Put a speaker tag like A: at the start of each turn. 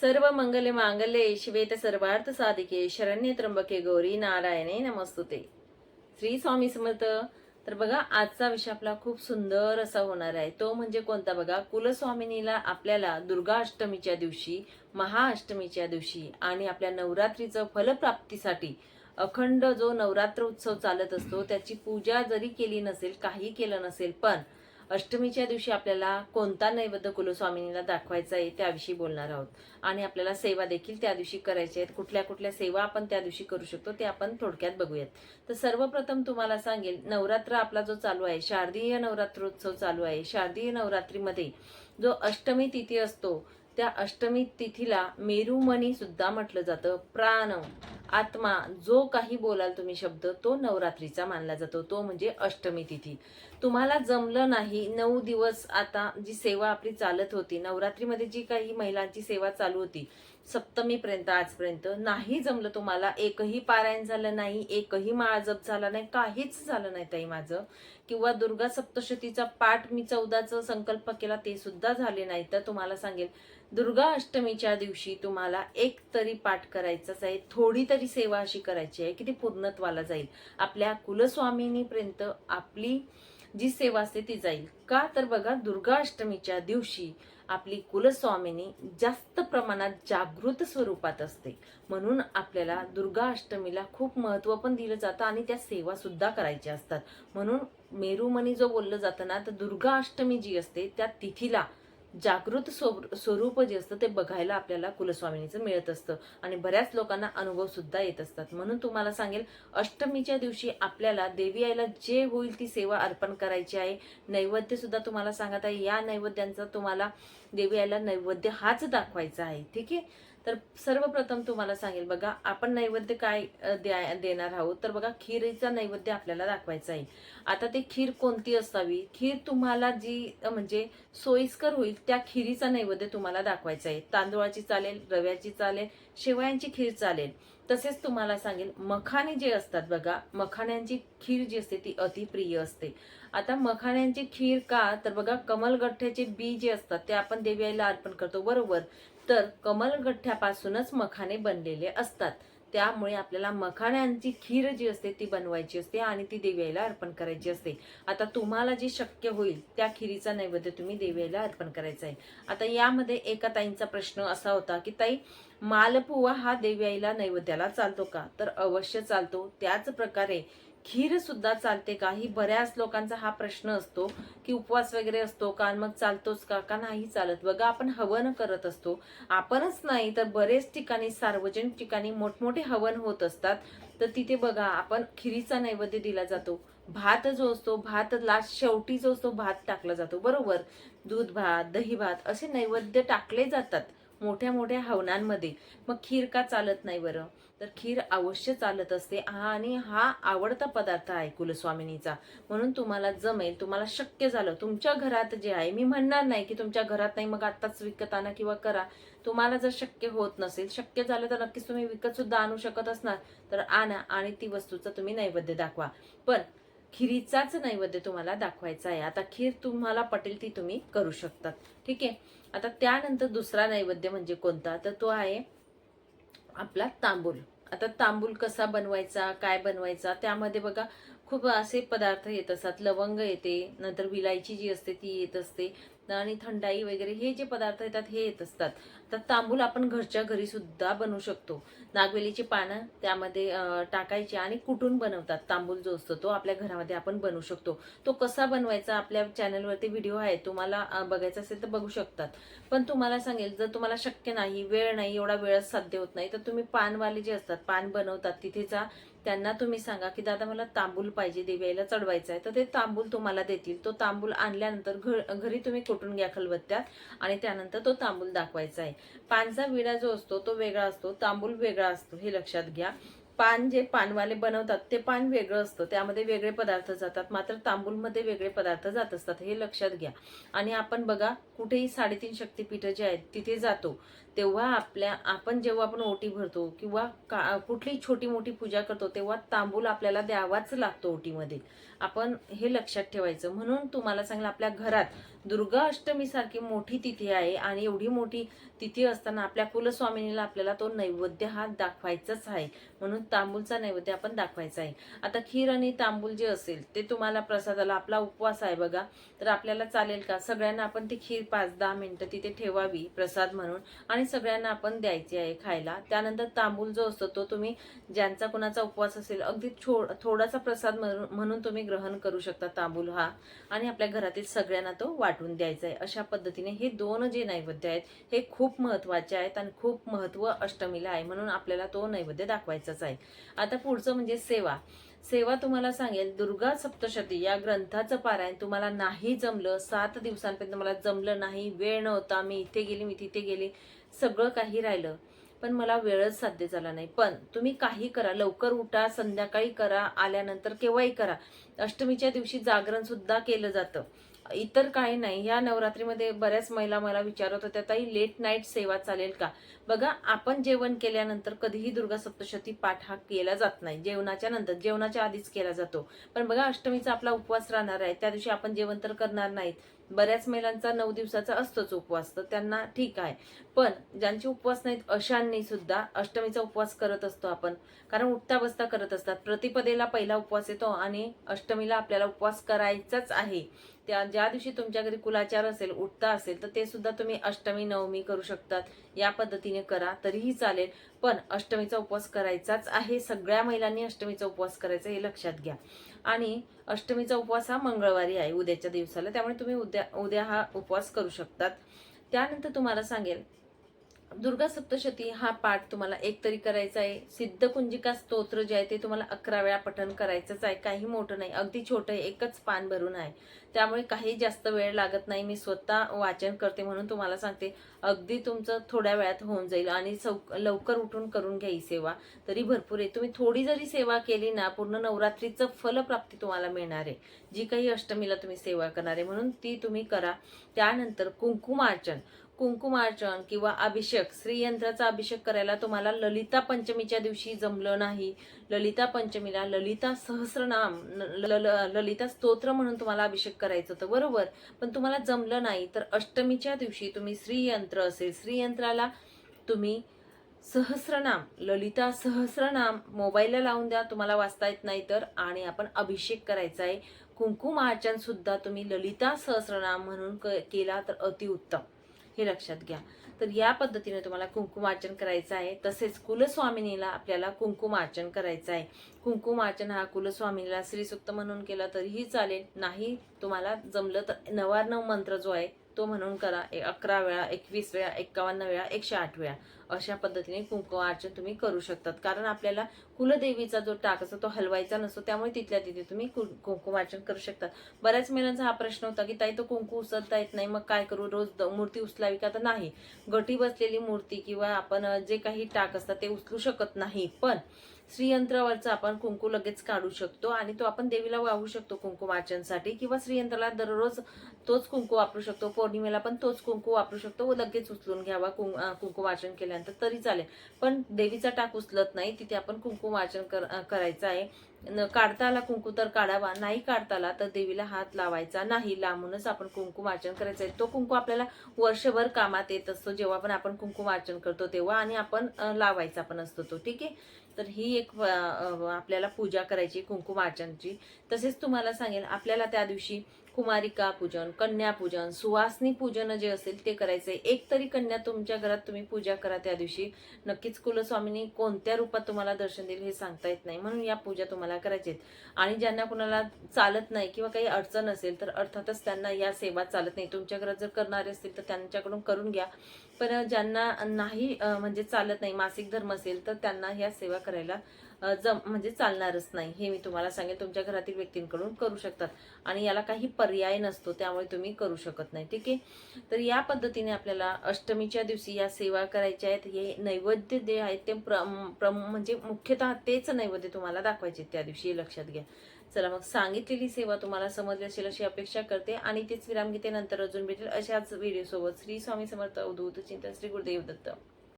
A: सर्व मंगले मांगल्ये शिवेत सर्वार्थ साधिके शरण्य त्र्यंबके गौरी नारायणे नमस्तुते. श्री स्वामी समर्थ तर बघा आजचा विषय आपला खूप सुंदर असा होणार आहे. तो म्हणजे कोणता बघा? कुलस्वामिनीला आपल्याला दुर्गा अष्टमीच्या दिवशी महाअष्टमीच्या दिवशी आणि आपल्या नवरात्रीचं फलप्राप्तीसाठी अखंड जो नवरात्र उत्सव चालत असतो त्याची पूजा जरी केली नसेल काही केलं नसेल पण अष्टमीच्या दिवशी आपल्याला कोणता नैवेद्य कुलस्वामिनीला दाखवायचा आहे त्याविषयी बोलणार आहोत. आणि आपल्याला सेवा देखील त्या दिवशी करायच्या आहेत. कुठल्या कुठल्या सेवा आपण त्या दिवशी करू शकतो ते आपण थोडक्यात बघूयात. तर सर्वप्रथम तुम्हाला सांगेल नवरात्र आपला जो चालू आहे शारदीय नवरात्रोत्सव चालू आहे. शारदीय नवरात्रीमध्ये जो अष्टमी तिथी असतो त्या अष्टमी तिथीला मेरुमणी सुद्धा म्हटलं जातं. प्राण आत्मा जो काही बोलाल तुम्ही शब्द तो नवरात्रीचा मानला जातो. तो म्हणजे अष्टमी तिथी. तुम्हाला जमलं नाही नऊ दिवस आता जी सेवा आपली चालत होती नवरात्रीमध्ये जी काही महिलांची सेवा चालू होती सप्तमीपर्यंत आजपर्यंत नाही जमलं तुम्हाला. एकही पारायण झालं नाही एकही माळजप झाला नाही काहीच झालं नाही ताई माझं. किंवा दुर्गा सप्तशतीचा पाठ मी चौदाचा संकल्प केला ते सुद्धा झाले नाही तर तुम्हाला सांगेल. दुर्गा अष्टमीच्या दिवशी तुम्हाला एक तरी पाठ करायचाच आहे. थोडी तरी सेवा अशी करायची आहे की ती पूर्णत्वाला जाईल. आपल्या कुलस्वामिनीपर्यंत आपली जी सेवा असते ती जाईल. का? तर बघा दुर्गा अष्टमीच्या दिवशी आपली कुलस्वामिनी जास्त प्रमाणात जागृत स्वरूपात असते. म्हणून आपल्याला दुर्गा अष्टमीला खूप महत्त्व पण दिलं जातं आणि त्या सेवा सुद्धा करायच्या असतात. म्हणून मेरुमणी जो बोललं जातं ना तर दुर्गा अष्टमी जी असते त्या तिथीला जागृत स्वरूप जे असतं ते बघायला आपल्याला कुलस्वामिनीचं मिळत असतं. आणि बऱ्याच लोकांना अनुभव सुद्धा येत असतात. म्हणून तुम्हाला सांगेल अष्टमीच्या दिवशी आपल्याला देवी आईला जे होईल ती सेवा अर्पण करायची आहे. नैवेद्य सुद्धा तुम्हाला सांगत आहे. या नैवेद्यांचा तुम्हाला देवी आईला नैवेद्य हाच दाखवायचा आहे. ठीक आहे? तर सर्वप्रथम तुम्हाला सांगेल बघा आपण नैवेद्य काय द्या- देणार आहोत? तर बघा खीरीचा नैवेद्य आपल्याला दाखवायचा आहे. आता ते खीर कोणती असावी? खीर तुम्हाला जी म्हणजे सोयीस्कर होईल त्या खिरीचा नैवेद्य तुम्हाला दाखवायचा आहे. तांदूळाची चालेल रव्याची चालेल शेवयांची खीर चालेल. तसेच तुम्हाला सांगेल मखाणे जे असतात बघा मखाण्यांची खीर जी असते ती अतिप्रिय असते. आता मखाण्यांची खीर का तर बघा कमलगठ्ठ्याचे बी जे असतात ते आपण देवीला अर्पण करतो बरोबर. तर कमलगठ्ठ्यापासूनच मखाने बनलेले असतात. त्यामुळे आपल्याला मखाण्यांची खीर जी असते ती बनवायची असते आणि ती देवीला अर्पण करायची असते. आता तुम्हाला जे शक्य होईल त्या खिरीचा नैवेद्य तुम्ही देवीला अर्पण करायचा आहे. आता यामध्ये एका ताईंचा प्रश्न असा होता की ताई मालपुवा हा देवी आईला नैवेद्याला चालतो का? तर अवश्य चालतो. त्याच प्रकारे खीर सुद्धा चालते का? ही बऱ्याच लोकांचा हा प्रश्न असतो की उपवास वगैरे असतो का? मग चालतोच का? का नाही चालत? बघा आपण हवन करत असतो. आपणच नाही तर बरेच ठिकाणी सार्वजनिक ठिकाणी मोठमोठे हवन होत असतात. तर तिथे बघा आपण खिरीचा नैवेद्य दिला जातो. भात जो असतो भात लास्ट शेवटी जो असतो भात टाकला जातो. बरोबर? दूध भात दही भात असे नैवेद्य टाकले जातात. मोठ्या मोठ्या हवनांमध्ये. मग खीर का चालत नाही बरं? तर खीर अवश्य चालत असते. हा आणि हा आवडता पदार्थ आहे कुलस्वामिनीचा. म्हणून तुम्हाला जमेल तुम्हाला शक्य झालं. तुमच्या घरात जे आहे मी म्हणणार नाही की तुमच्या घरात नाही मग आत्ताच विकत आणा किंवा करा. तुम्हाला जर शक्य होत नसेल शक्य झालं तर नक्कीच तुम्ही विकतसुद्धा आणू शकत असणार. तर आणा आणि ती वस्तूचं तुम्ही नैवेद्य दाखवा. पण खिरीचाच नैवेद्य तुम्हाला दाखवायचा आहे. आता खीर तुम्हाला पटेल ती तुम्ही करू शकतात ठीक आहे? आता त्यानंतर दुसरा नैवेद्य म्हणजे कोणता? तर तो आहे आपला तांबूल. आता तांबूल कसा बनवायचा काय बनवायचा? त्यामध्ये बघा खूप असे पदार्थ येत असतात. लवंग येते नंतर विलायची जी असते ती येत असते. आणि थंडाई वगैरे हे जे पदार्थ येतात हे येत असतात. तर तांबूल आपण घरच्या घरी सुद्धा बनवू शकतो. नागवेलीची पानं त्यामध्ये टाकायची आणि कुटून बनवतात. तांबूल जो असतो तो आपल्या घरामध्ये आपण बनवू शकतो. तो कसा बनवायचा आपल्या चॅनलवरती व्हिडिओ आहे तुम्हाला बघायचा असेल तर बघू शकतात. पण तुम्हाला सांगेल जर तुम्हाला शक्य नाही वेळ नाही एवढा वेळच साध्य होत नाही तर तुम्ही पानवाले जे असतात पान बनवतात तिथे जा त्यांना तुम्ही सांगा की दादा मला तांबूल पाहिजे दिव्याला चढवायचा आहे तर ते तांबूल तुम्हाला देतील. तो तांबूल आणल्यानंतर घर घरी तुम्ही कुटून घ्या खलबत्त्यात आणि त्यानंतर तो तांबूल दाखवायचा आहे पानचा विडा जो असतो तो वेगळा असतो. तांबूल वेगळा असतो हे लक्षात घ्या. पान जे पानवाले बनवतात ते पान वेगळं असतं. त्यामध्ये वेगळे पदार्थ जातात. मात्र तांबूलमध्ये वेगळे पदार्थ जात असतात हे लक्षात घ्या. आणि आपण बघा कुठेही साडेतीन शक्तीपीठं जे आहेत तिथे जातो. तेव्हा आपल्या आपण जेव्हा आपण ओटी भरतो किंवा का कुठलीही छोटी मोठी पूजा करतो तेव्हा तांबूल आपल्याला द्यावाच लागतो ओटीमध्ये. आपण हे लक्षात ठेवायचं. म्हणून तुम्हाला सांगितलं आपल्या घरात दुर्गा अष्टमी सारखी मोठी तिथी आहे आणि एवढी मोठी तिथी असताना आपल्या कुलस्वामिनीला आपल्याला तो नैवेद्य हा दाखवायचाच आहे. म्हणून तांबूलचा नैवेद्य आपण दाखवायचा आहे. आता खीर आणि तांबूल जे असेल ते तुम्हाला प्रसादाला आपला उपवास आहे बघा. तर आपल्याला चालेल का? सगळ्यांना आपण ती खीर पाच दहा मिनटं तिथे ठेवावी प्रसाद म्हणून. आणि सगळ्यांना आपण द्यायची आहे खायला. त्यानंतर तांबूल जो असतो तो तुम्ही ज्यांचा कोणाचा उपवास असेल अगदी छो थोडासा प्रसाद म्हणून म्हणून तुम्ही ग्रहण करू शकता तांबूल हा. आणि आपल्या घरातील सगळ्यांना तो वाटून द्यायचा आहे. अशा पद्धतीने हे दोन जे नैवेद्य आहेत हे खूप महत्त्वाचे आहेत आणि खूप महत्त्व अष्टमीला आहे म्हणून आपल्याला तो नैवेद्य दाखवायचाच आहे. आता पुढचं म्हणजे सेवा. सेवा तुम्हाला सांगेल दुर्गा सप्तशती या ग्रंथाचं पारायण तुम्हाला नाही जमलं सात दिवसांपर्यंत मला जमलं नाही वेळ नव्हता मी इथे गेली मी तिथे गेली सगळं काही राहिलं. पण मला वेळच साध्य झाला नाही. पण तुम्ही काही करा लवकर उठा संध्याकाळी करा आल्यानंतर केव्हाही करा. अष्टमीच्या दिवशी जागरण सुद्धा केलं जातं. इतर काही नाही. ह्या नवरात्रीमध्ये बऱ्याच महिला मला विचारत होत्या ताई लेट नाईट सेवा चालेल का? बघा आपण जेवण केल्यानंतर कधीही दुर्गा सप्तशती पाठ हा केला जात नाही. जेवणाच्या नंतर जेवणाच्या आधीच केला जातो. पण बघा अष्टमीचा आपला उपवास राहणार आहे. त्या दिवशी आपण जेवण तर करणार नाहीत. बऱ्याच महिलांचा नऊ दिवसाचा असतोच उपवास तर त्यांना ठीक आहे. पण ज्यांचे उपवास नाहीत अशांनी सुद्धा अष्टमीचा उपवास करत असतो आपण. कारण उठता बसता करत असतात. प्रतिपदेला पहिला उपवास येतो आणि अष्टमीला आपल्याला उपवास करायचाच आहे. त्या ज्या दिवशी तुमच्या घरी कुलाचार असेल उठता असेल तर ते सुद्धा तुम्ही अष्टमी नवमी करू शकतात. या पद्धतीने करा तरीही चालेल. पण अष्टमीचा उपवास करायचाच आहे. सगळ्या महिलांनी अष्टमीचा उपवास करायचा हे लक्षात घ्या. आणि अष्टमीचा उपवास हा मंगळवारी आहे उद्याच्या दिवसाला. त्यामुळे तुम्ही उद्या उद्या हा उपवास करू शकतात. त्यानंतर तुम्हाला सांगेल दुर्गा सप्तशती हा पाठ तुम्हाला एक तरी करायचा आहे. सिद्धकुंजिका स्तोत्र जे आहे ते तुम्हाला अकरा वेळा पठण करायचंच आहे. काही मोठं नाही अगदी छोटं आहे. एकच पान भरून आहे. त्यामुळे काही जास्त वेळ लागत नाही. मी स्वतः वाचन करते म्हणून तुम्हाला सांगते. अगदी तुमचं थोड्या वेळात होऊन जाईल आणि सौ लवकर उठून करून घ्याई सेवा. तरी भरपूर आहे. तुम्ही थोडी जरी सेवा केली ना पूर्ण नवरात्रीचं फलप्राप्ती तुम्हाला मिळणार आहे. जी काही अष्टमीला तुम्ही सेवा करणार आहे म्हणून ती तुम्ही करा. त्यानंतर कुंकुमार्चन. कुंकुमार्चन किंवा अभिषेक श्रीयंत्राचा अभिषेक करायला तुम्हाला ललिता पंचमीच्या दिवशी जमलं नाही. ललिता पंचमीला ललिता सहस्रनाम ल- ल- ललिता स्तोत्र म्हणून तुम्हाला अभिषेक करायचं होतं. बरोबर? पण तुम्हाला जमलं नाही तर अष्टमीच्या दिवशी तुम्ही श्रीयंत्र असेल श्रीयंत्राला तुम्ही सहस्रनाम ललिता सहस्रनाम मोबाईलला लावून द्या तुम्हाला वाचता येत नाही तर. आणि आपण अभिषेक करायचा आहे. कुंकुमार्चनसुद्धा तुम्ही ललिता सहस्रनाम म्हणून क- केला तर अतिउत्तम. हे लक्षात घ्या. तर या पद्धतीने तुम्हाला कुंकुमार्चन करायचं आहे. तसेच कुलस्वामिनीला आपल्याला कुंकुमार्चन करायचं आहे. कुंकुमार्चन हा कुलस्वामिनीला श्रीसुक्त म्हणून केला तरीही चालेल. नाही तुम्हाला जमलं तर नवार्णव मंत्र जो आहे तो म्हणून करा ए- अकरा वेळा एकवीस वेळा एक्कावन्न वेळा एकशे आठ वेळा. अशा पद्धतीने कुंकुमार्चन तुम्ही करू शकतात. कारण आपल्याला कुलदेवीचा जो टाक असतो तो हलवायचा नसतो त्यामुळे तिथल्या तिथे तुम्ही कु- कुंकुमार्चन करू शकतात. बऱ्याच महिलांचा हा प्रश्न होता की ताई तो कुंकू उचलता येत नाही मग काय करू? रोज द- मूर्ती उचलावी का? तर नाही. गटी बसलेली मूर्ती किंवा आपण जे काही टाक असतात ते उचलू शकत नाही. पण श्रीयंत्रावरचा आपण कुंकू लगेच काढू शकतो आणि तो आपण देवीला वाहू शकतो कुंकू वाचनसाठी किंवा श्रीयंत्राला दररोज तोच कुंकू वापरू शकतो. पौर्णिमेला पण तोच कुंकू वापरू शकतो व लगेच उचलून घ्यावा कुं कुंकू वाचन केल्यानंतर तरी चालेल. पण देवीचा टाक उचलत नाही तिथे आपण कुंकू वाचन कर करायचं आहे. न काढता आला कुंकू तर काढावा नाही काढता आला तर देवीला हात लावायचा नाही. लांबूनच आपण कुंकू वाचन करायचं आहे. तो कुंकू आपल्याला वर्षभर कामात येत असतो. जेव्हा पण आपण कुंकू वाचन करतो तेव्हा आणि आपण लावायचा पण असतो तो. ठीक आहे? तर ही एक आपल्याला पूजा करायची कुंकुमार्चनची. तसेच तुम्हाला सांगेल आपल्याला त्या दिवशी कुमारिका पूजन कन्या पूजन सुवासनी पूजन जे असेल ते करायचंय. एक तरी कन्या तुमच्या घरात तुम्ही पूजा करा त्या दिवशी. नक्कीच कुलस्वामीनी कोणत्या रूपात तुम्हाला दर्शन देईल हे सांगता येत नाही. म्हणून या पूजा तुम्हाला करायच्या आहेत. आणि ज्यांना कुणाला चालत नाही किंवा काही अडचण असेल तर अर्थातच त्यांना या सेवा चालत नाही. तुमच्या घरात जर करणारे असतील तर त्यांच्याकडून करून घ्या. पण ज्यांना नाही म्हणजे चालत नाही मासिक धर्म असेल तर त्यांना ह्या सेवा करायला जम म्हणजे चालणारच नाही. हे मी तुम्हाला सांगेन. तुमच्या घरातील व्यक्तींकडून करू शकतात. आणि याला काही पर्याय नसतो त्यामुळे तुम्ही करू शकत नाही. ठीक आहे? तर या पद्धतीने आपल्याला अष्टमीच्या दिवशी या सेवा करायच्या आहेत. हे नैवेद्य जे आहेत ते प्र प्रम म्हणजे मुख्यतः तेच नैवेद्य तुम्हाला दाखवायचे आहेत त्या दिवशी. लक्षात घ्या. चला मग सांगितलेली सेवा तुम्हाला समजली असेल अशी अपेक्षा करते. आणि तेच विराम घेते नंतर अजून भेटेल अशाच व्हिडिओ सोबत. श्री स्वामी समर्थ अवधूत चिंतन श्री गुरुदेव दत्त.